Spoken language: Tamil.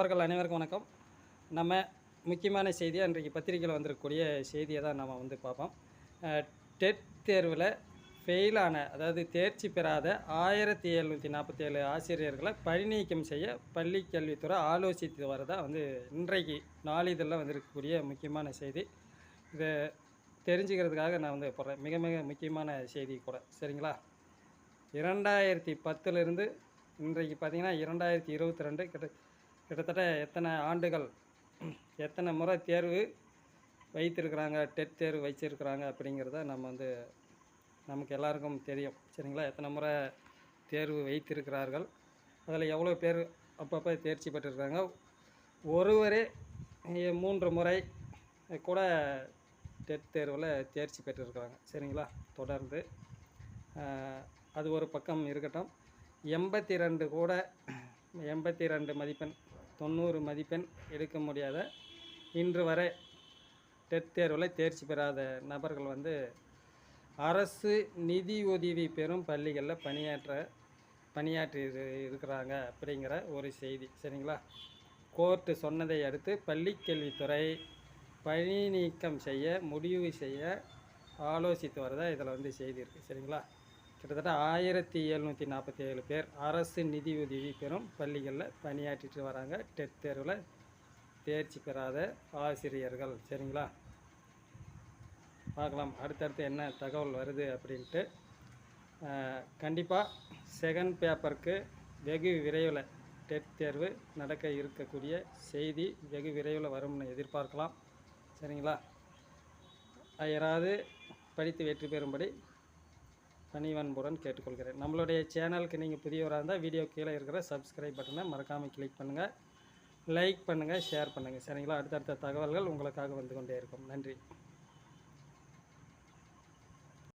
அவர்கள் அனைவருக்கும் வணக்கம். நம்ம முக்கியமான செய்தியாக இன்றைக்கு பத்திரிக்கையில் வந்திருக்கக்கூடிய செய்தியை தான் நம்ம வந்து பார்ப்போம். டெட் தேர்வில் ஃபெயிலான அதாவது தேர்ச்சி பெறாத ஆயிரத்தி எழுநூற்றி நாற்பத்தேழு ஆசிரியர்களை பணிநீக்கம் செய்ய பள்ளி கல்வித்துறை ஆலோசித்து வரதா வந்து இன்றைக்கு நாளிதழில் வந்திருக்கக்கூடிய முக்கியமான செய்தி. இதை தெரிஞ்சுக்கிறதுக்காக நான் வந்து போடுறேன். மிக மிக முக்கியமான செய்தி கூட. சரிங்களா? இரண்டாயிரத்தி பத்துலேருந்து இன்றைக்கு பார்த்திங்கன்னா இரண்டாயிரத்தி இருபத்தி ரெண்டு கிட்ட கிட்டத்தட்ட எத்தனை ஆண்டுகள் எத்தனை முறை தேர்வு வைத்திருக்கிறாங்க டெட் தேர்வு வச்சிருக்கிறாங்க அப்படிங்கிறத நம்ம வந்து நமக்கு எல்லாருக்கும் தெரியும். சரிங்களா? எத்தனை முறை தேர்வு வைத்திருக்கிறார்கள் அதில் எவ்வளோ பேர் அப்பப்போ தேர்ச்சி பெற்றிருக்காங்க. ஒருவரே மூன்று முறை கூட டெட் தேர்வில் தேர்ச்சி பெற்றிருக்கிறாங்க. சரிங்களா? தொடர்ந்து அது ஒரு பக்கம் இருக்கட்டும். எண்பத்தி ரெண்டு கூட எண்பத்தி ரெண்டு மதிப்பெண் தொண்ணூறு மதிப்பெண் எடுக்க முடியாத இன்று வரை டெட் தேர்வில் தேர்ச்சி பெறாத நபர்கள் வந்து அரசு நிதி உதவி பெறும் பள்ளிகளில் பணியாற்ற பணியாற்றி இருக்கிறாங்க அப்படிங்கிற ஒரு செய்தி. சரிங்களா? கோர்ட்டு சொன்னதை அடுத்து பள்ளிக்கல்வித்துறை பணி நீக்கம் செய்ய முடிவு செய்ய ஆலோசித்து வரதா இதில் வந்து செய்தி இருக்குது சரிங்களா? கிட்டத்தட்ட ஆயிரத்தி எழுநூற்றி நாற்பத்தி ஏழு பேர் அரசு நிதியுதவி பெறும் பள்ளிகளில் பணியாற்றிட்டு வராங்க. டெட் தேர்வில் தேர்ச்சி பெறாத ஆசிரியர்கள். சரிங்களா? பார்க்கலாம். அடுத்தடுத்து என்ன தகவல் வருது அப்படின்ட்டு கண்டிப்பாக செகண்ட் பேப்பருக்கு வெகு விரைவில் டெட் தேர்வு நடக்க இருக்கக்கூடிய செய்தி வெகு விரைவில் வரும்னு எதிர்பார்க்கலாம். சரிங்களா? யாராவது படித்து வெற்றி பெறும்படி பணிவன்புடன் கேட்டுக்கொள்கிறேன். நம்மளுடைய சேனலுக்கு நீங்கள் புதியவராக இருந்தால் வீடியோ கீழே இருக்கிற சப்ஸ்கிரைப் பட்டனை மறக்காமல் கிளிக் பண்ணுங்கள் லைக் பண்ணுங்கள் ஷேர் பண்ணுங்கள் சரிங்களா? அடுத்தடுத்த தகவல்கள் உங்களுக்காக வந்து கொண்டே இருக்கும். நன்றி.